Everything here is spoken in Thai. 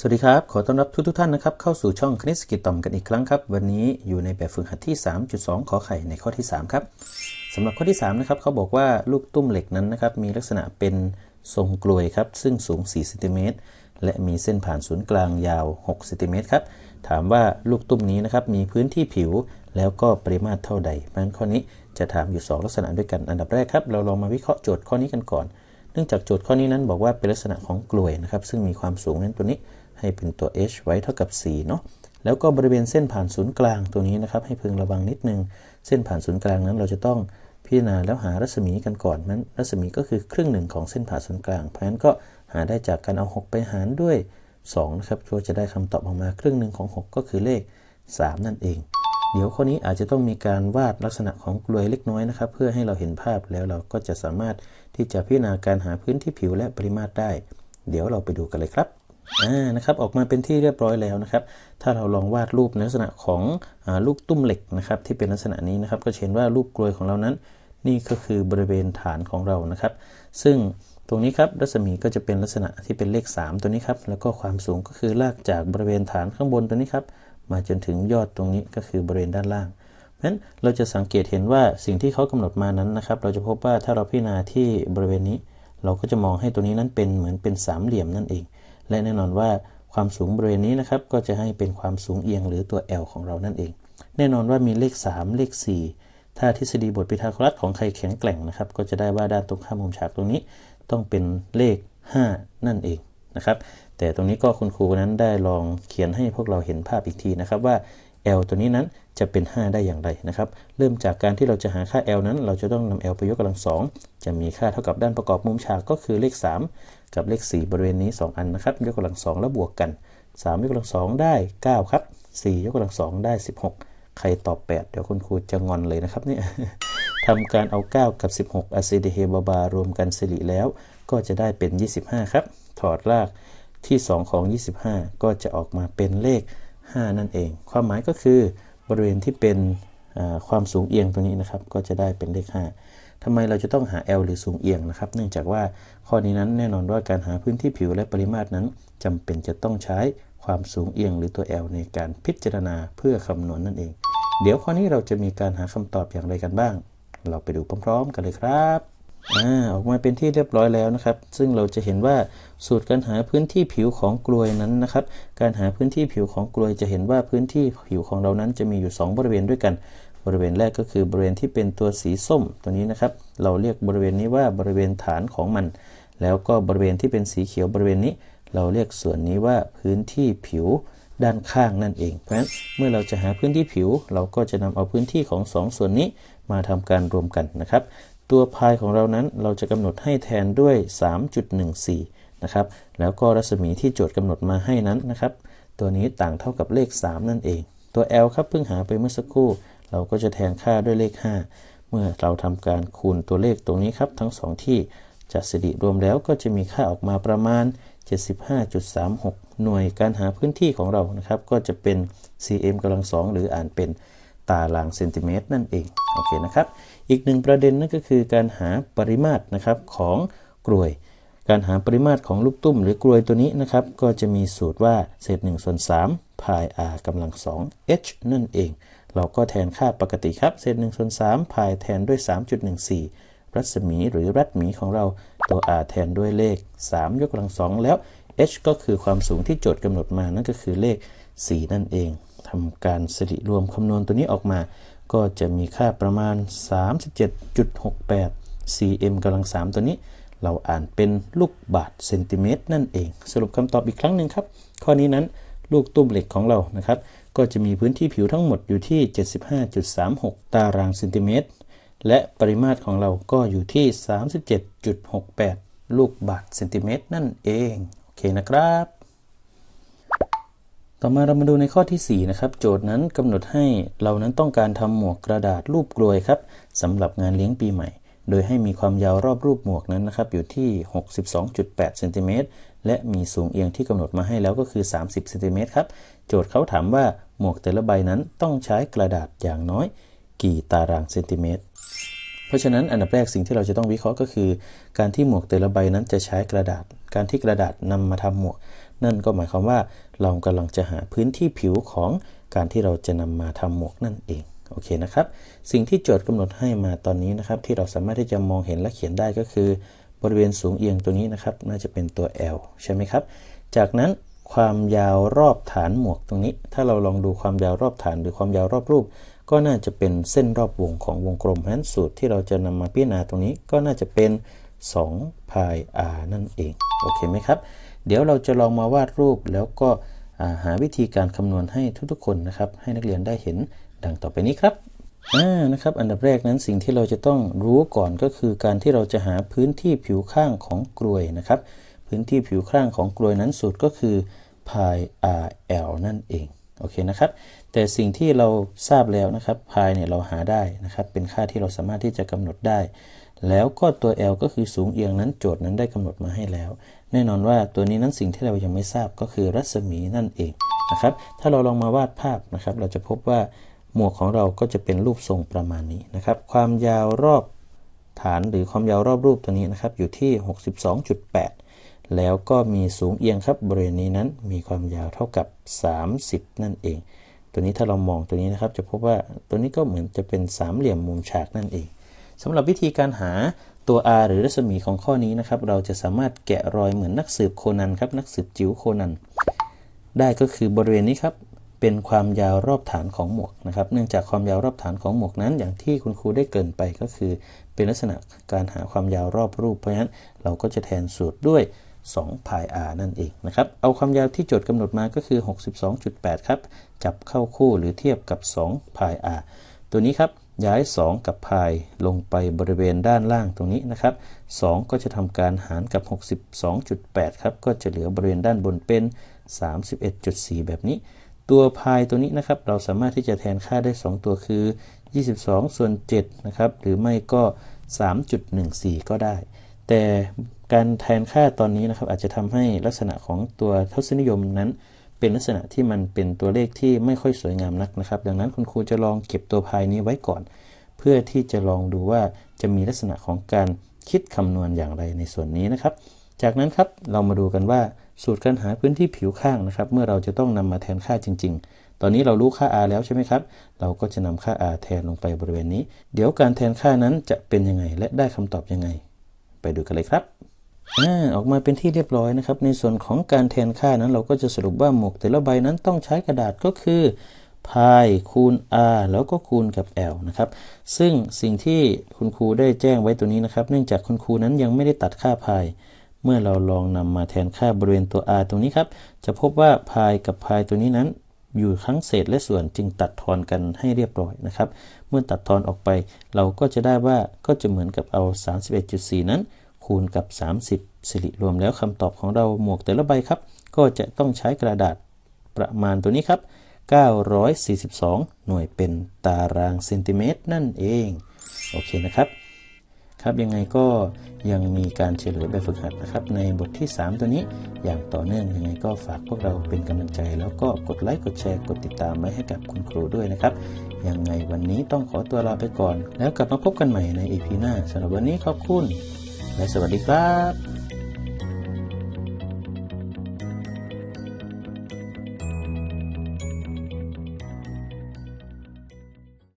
สวัสดีครับ ขอต้อนรับทุกทุกท่านนะครับเข้าสู่ช่องคณิตสกิจต่อมกันอีกครั้งครับ วันนี้อยู่ในแบบฝึกหัดที่ 3.2 ขอไข่ในข้อที่ 3 ครับสำหรับข้อที่ 3 นะครับเขาบอกว่าลูกตุ้มเหล็กนั้นนะครับมีลักษณะเป็นทรงกลวยครับ ซึ่งสูง4เซนติเมตรและมีเส้นผ่านศูนย์กลางยาว6เซนติเมตรครับ ถามว่าลูกตุ้มนี้นะครับมีพื้นที่ผิวแล้วก็ปริมาตรเท่าใดเพราะฉะนั้นข้อนี้จะถามอยู่ 2 ลักษณะด้วยกันอันดับแรกครับเราลองมาวิเคราะห์โจทย์ข้อนี้กันก่อน เนื่องจากโจทย์ข้อนี้นั้นบอกว่าเป็นลักษณะของกลวยนะครับซึ่งมีความสูงนั้นตัวนี้ ให้เป็นตัว h ไว้เท่ากับ4เนาะแล้วก็บริเวณเส้นผ่านศูนย์กลางตัวนี้นะครับ ให้พึงระวังนิดนึง เส้นผ่านศูนย์กลางนั้นเราจะต้องพิจารณาแล้วหารัศมีกันก่อนนั้นรัศมีก็คือครึ่งหนึ่งของเส้นผ่านศูนย์กลาง เพราะฉะนั้นก็หาได้จากการเอา 6 ไปหารด้วย2นะครับก็จะได้คำตอบออกมาครึ่งหนึ่งของ 6 ก็คือเลข 3 นั่นเอง เดี๋ยวข้อนี้อาจจะต้องมีการวาดลักษณะของกลวยเล็กน้อยนะครับ เพื่อให้เราเห็นภาพแล้วเราก็จะสามารถที่จะพิจารณาการหาพื้นที่ผิวและปริมาตรได้ เดี๋ยวเราไปดูกันเลยครับ อ่านะครับออกมาเป็นที่เรียบร้อยแล้วนะครับ ถ้าเราลองวาดรูปในลักษณะของอลูกตุ้มเหล็กนะครับที่เป็นลักษณะนี้นะครับ ก็เห็นว่ารูปกลวยของเรานั้น นี่ก็คือบริเวณฐานของเรานะครับ ซึ่งตรงนี้ครับรัศมีก็จะเป็นลักษณะที่เป็นเลข 3 ตัวนี้ครับแล้วก็ความสูงก็คือลากจากบริเวณฐานข้างบนตัวนี้ครับมาจนถึงยอดตรงนี้ก็คือบริเวณด้านล่างเพราะฉะนั้นเราจะสังเกตเห็นว่าสิ่งที่เขากำหนดมานั้นนะครับ เราจะพบว่าถ้าเราพิจารณาที่บริเวณนี้ เราก็จะมองให้ตัวนี้นั้นเป็นเหมือนเป็นสามเหลี่ยมนั่นเอง และแน่นอนว่าความสูงบริเวณนี้นะครับก็จะให้เป็นความสูงเอียงหรือตัว L ของเรานั่นเอง แน่นอนว่ามีเลข 3 เลข 4 ถ้าทฤษฎีบทพิทาโกรัสของใครแข็งแกร่งนะครับ ก็จะได้ว่าด้านตรงข้ามมุมฉากตรงนี้ ต้องเป็นเลข 5 นั่นเองนะครับ แต่ตรงนี้ก็คุณครูนั้นได้ลองเขียนให้พวกเราเห็นภาพอีกทีนะครับว่า L ตัวนี้นั้นจะเป็น 5 ได้อย่างไรนะครับ เริ่มจากการที่เราจะหาค่า L นั้น เราจะต้องนำ L ไปยกกำลังสองจะมีค่าเท่ากับด้านประกอบมุมฉากก็คือเลข 3 กับเลข 4 บริเวณนี้ 2 อันนะครับ ยกกำลังสองแล้วบวกกัน 3 ยกกำลังสองได้ 9 ครับ 4 ยกกำลังสองได้ 16 ใครตอบ 8 เดี๋ยวคุณครูจะงอนเลยนะครับเนี่ยทำการเอา 9 กับ 16อะซิเดเฮบาบารวมกันสิริแล้ว ก็จะได้เป็น 25 ครับ ถอดรากที่ 2 ของ 25 ก็จะออกมาเป็นเลข 5 นั่นเอง ความหมายก็คือบริเวณที่เป็นความสูงเอียงตรงนี้นะครับ ก็จะได้เป็นเลข 5ทำไมเราจะต้องหา L หรือสูงเอียงนะครับ เนื่องจากว่าข้อนี้นั้นแน่นอนว่าการหาพื้นที่ผิวและปริมาตรนั้นจำเป็นจะต้องใช้ความสูงเอียงหรือตัว L ในการพิจารณาเพื่อคำนวณนนั่นเอง เดี๋ยวข้อนี้เราจะมีการหาคำตอบอย่างไรกันบ้าง เราไปดูพร้อม ๆ กันเลยครับ อ่าออกมาเป็นที่เรียบร้อยแล้วนะครับ ซึ่งเราจะเห็นว่าสูตรการหาพื้นที่ผิวของกลวยนั้นนะครับ การหาพื้นที่ผิวของกลวยจะเห็นว่าพื้นที่ผิวของเรานั้นจะมีอยู่ 2 บริเวณด้วยกัน บริเวณแรกก็คือบริเวณที่เป็นตัวสีส้มตัวนี้นะครับ เราเรียกบริเวณนี้ว่าบริเวณฐานของมัน แล้วก็บริเวณที่เป็นสีเขียวบริเวณนี้ เราเรียกส่วนนี้ว่าพื้นที่ผิวด้านข้างนั่นเอง เพราะฉะนั้นเมื่อเราจะหาพื้นที่ผิว เราก็จะนำเอาพื้นที่ของ 2 ส่วนนี้มาทำการรวมกันนะครับ ตัวพายของเรานั้นเราจะกำหนดให้แทนด้วย 3.14 นะครับ แล้วก็รัศมีที่โจทย์กำหนดมาให้นั้นนะครับ ตัวนี้ต่างเท่ากับเลข 3 นั่นเอง ตัว L ครับเพิ่งหาไปเมื่อสักครู่ เราก็จะแทนค่าด้วยเลข 5 เมื่อเราทำการคูณตัวเลขตรงนี้ครับทั้ง 2 ที่จัดสิริรวมแล้วก็จะมีค่าออกมาประมาณ 75.36 หน่วยการหาพื้นที่ของเรานะครับ ก็จะเป็น cm กำลัง2หรืออ่านเป็น ตารางเซนติเมตรนั่นเองโอเคนะครับอีกหนึ่งประเด็นนั่นก็คือการหาปริมาตรนะครับของกลวย การหาปริมาตรของลูกตุ้มหรือกลวยตัวนี้นะครับก็จะมีสูตรว่าเศษ1ส่วน3พาย r กำลัง 2 h นั่นเอง เราก็แทนค่าปกติครับเศษ1ส่วน3พายแทนด้วย 3.14 รัศมีหรือรัศมีของเราตัว r แทนด้วยเลข 3 ยกกำลัง 2 แล้ว h ก็คือความสูงที่โจทย์กำหนดมานั่นก็คือเลข 4 นั่นเอง ทำการสิริรวมคำนวณตัวนี้ออกมา ก็จะมีค่าประมาณ 37.68 cm กำลัง 3 ตัวนี้ เราอ่านเป็นลูกบาทเซนติเมตรนั่นเอง สรุปคำตอบอีกครั้งหนึ่งครับ ข้อนี้นั้นลูกตุ้มเหล็กของเรานะครับ ก็จะมีพื้นที่ผิวทั้งหมดอยู่ที่ 75.36 ตารางเซนติเมตร และปริมาตรของเราก็อยู่ที่ 37.68 ลูกบาทเซนติเมตรนั่นเอง โอเคนะครับ ต่อมาเรามาดูในข้อที่ 4 นะครับ โจทย์นั้นกำหนดให้เรานั้นต้องการทำหมวกกระดาษรูปกลวยครับสำหรับงานเลี้ยงปีใหม่ โดยให้มีความยาวรอบรูปหมวกนั้นนะครับอยู่ที่ 62.8เซนติเมตรและมีสูงเอียงที่กำหนดมาให้แล้วก็คือ 30เซนติเมตรครับ โจทย์เขาถามว่าหมวกแต่ละใบนั้นต้องใช้กระดาษอย่างน้อย กี่ตารางเซนติเมตร เพราะฉะนั้นอันดับแรกสิ่งที่เราจะต้องวิเคราะห์ก็คือ การที่หมวกแต่ละใบนั้นจะใช้กระดาษ การที่กระดาษนำมาทำหมวก นั่นก็หมายความว่าเรากำลังจะหาพื้นที่ผิวของการที่เราจะนำมาทำหมวกนั่นเองโอเคนะครับ สิ่งที่โจทย์กำหนดให้มาตอนนี้นะครับ ที่เราสามารถที่จะมองเห็นและเขียนได้ก็คือ บริเวณสูงเอียงตัวนี้นะครับ น่าจะเป็นตัว L ใช่ไหมครับ จากนั้นความยาวรอบฐานหมวกตรงนี้ ถ้าเราลองดูความยาวรอบฐานหรือความยาวรอบรูป ก็น่าจะเป็นเส้นรอบวงของวงกลมเพราะฉะนั้นสูตรที่เราจะนำมาพิจารณาตรงนี้ก็น่าจะเป็น2 pi r นั่นเอง โอเคไหมครับ เดี๋ยวเราจะลองมาวาดรูปแล้วก็หาวิธีการคำนวณให้ทุกๆคนนะครับ ให้นักเรียนได้เห็นดังต่อไปนี้ครับอ่านะครับ อันดับแรกนั้นสิ่งที่เราจะต้องรู้ก่อนก็คือการที่เราจะหาพื้นที่ผิวข้างของกลวยนะครับ พื้นที่ผิวข้างของกลวยนั้นสูตรก็คือ pi rl นั่นเอง โอเคนะครับ แต่สิ่งที่เราทราบแล้วนะครับ pi เนี่ยเราหาได้นะครับ เป็นค่าที่เราสามารถที่จะกำหนดได้ แล้วก็ตัว l ก็คือสูงเอียงนั้นโจทย์นั้นได้กำหนดมาให้แล้ว แน่นอนว่าตัวนี้นั้นสิ่งที่เรายังไม่ทราบก็คือรัศมีนั่นเองนะครับ ถ้าเราลองมาวาดภาพนะครับ เราจะพบว่าหมวกของเราก็จะเป็นรูปทรงประมาณนี้นะครับ ความยาวรอบฐานหรือความยาวรอบรูปตัวนี้นะครับอยู่ที่ 62.8 แล้วก็มีสูงเอียงครับบริเวณนี้นั้นมีความยาวเท่ากับ 30 นั่นเอง ตัวนี้ถ้าเรามองตัวนี้นะครับ จะพบว่าตัวนี้ก็เหมือนจะเป็นสามเหลี่ยมมุมฉากนั่นเองสำหรับวิธีการหาตัว r หรือรัศมีของข้อนี้นะครับ เราจะสามารถแกะรอยเหมือนนักสืบโคนันครับนักสืบจิ๋วโคนันได้ก็คือบริเวณนี้ครับเป็นความยาวรอบฐานของหมวกนะครับ เนื่องจากความยาวรอบฐานของหมวกนั้น อย่างที่คุณครูได้เกินไปก็คือ เป็นลักษณะการหาความยาวรอบรูป เพราะฉะนั้นเราก็จะแทนสูตรด้วย 2 pi r นั่นเองนะครับ เอาความยาวที่โจทย์กำหนดมาก็คือ 62.8 ครับ จับเข้าคู่หรือเทียบกับ2 pi r ตัวนี้ครับ ย้าย 2 กับ pi ลงไปบริเวณด้านล่างตรงนี้นะครับ 2 ก็จะทำการหารกับ 62.8 ครับ ก็จะเหลือบริเวณด้านบนเป็น 31.4 แบบนี้ ตัวพายตัวนี้นะครับ เราสามารถที่จะแทนค่าได้ 2 ตัวคือ 22 ส่วน7นะครับ หรือไม่ก็ 3.14 ก็ได้ แต่การแทนค่าตอนนี้นะครับอาจจะทำให้ลักษณะของตัวทศนิยมนั้น เป็นลักษณะที่มันเป็นตัวเลขที่ไม่ค่อยสวยงามนักนะครับ ดังนั้นคุณครูจะลองเก็บตัวพายนี้ไว้ก่อน เพื่อที่จะลองดูว่าจะมีลักษณะของการคิดคำนวณอย่างไรในส่วนนี้นะครับ จากนั้นครับเรามาดูกันว่าสูตรการหาพื้นที่ผิวข้างนะครับ เมื่อเราจะต้องนำมาแทนค่าจริง ๆ ตอนนี้เรารู้ค่า r แล้วใช่ไหมครับ เราก็จะนำค่า r แทนลงไปบริเวณนี้ เดี๋ยวการแทนค่านั้นจะเป็นยังไง และได้คำตอบยังไง ไปดูกันเลยครับออกมาเป็นที่เรียบร้อยนะครับ ในส่วนของการแทนค่านั้น เราก็จะสรุปว่าหมวกแต่ละใบนั้นต้องใช้กระดาษก็คือพายคูณ r แล้วก็คูณกับ l นะครับ ซึ่งสิ่งที่คุณครูได้แจ้งไว้ตัวนี้นะครับ เนื่องจากคุณครูนั้นยังไม่ได้ตัดค่าพายเมื่อเราลองนำมาแทนค่าบริเวณตัว r ตรงนี้ครับ จะพบว่าพายกับพายตัวนี้นั้น อยู่ทั้งเศษและส่วนจึงตัดทอนกันให้เรียบร้อยนะครับ เมื่อตัดทอนออกไป เราก็จะได้ว่าก็จะเหมือนกับเอา 31.4 นั้น คูณกับ 30 สิริรวมแล้วคำตอบของเราหมวกแต่ละใบครับ ก็จะต้องใช้กระดาษประมาณตัวนี้ครับ 942 หน่วยเป็นตารางเซนติเมตรนั่นเอง โอเคนะครับ ครับยังไงก็ยังมีการเฉลยแบบฝึกหัดนะครับ ในบทที่ 3 ตัวนี้อย่างต่อเนื่องยังไงก็ฝากพวกเราเป็นกำลังใจ แล้วก็กดไลค์กดแชร์กดติดตามไว้ให้กับคุณครูด้วยนะครับ ยังไงวันนี้ต้องขอตัวลาไปก่อน แล้วกลับมาพบกันใหม่ในอีพีหน้าสำหรับวันนี้ขอบคุณ และสวัสดีครับ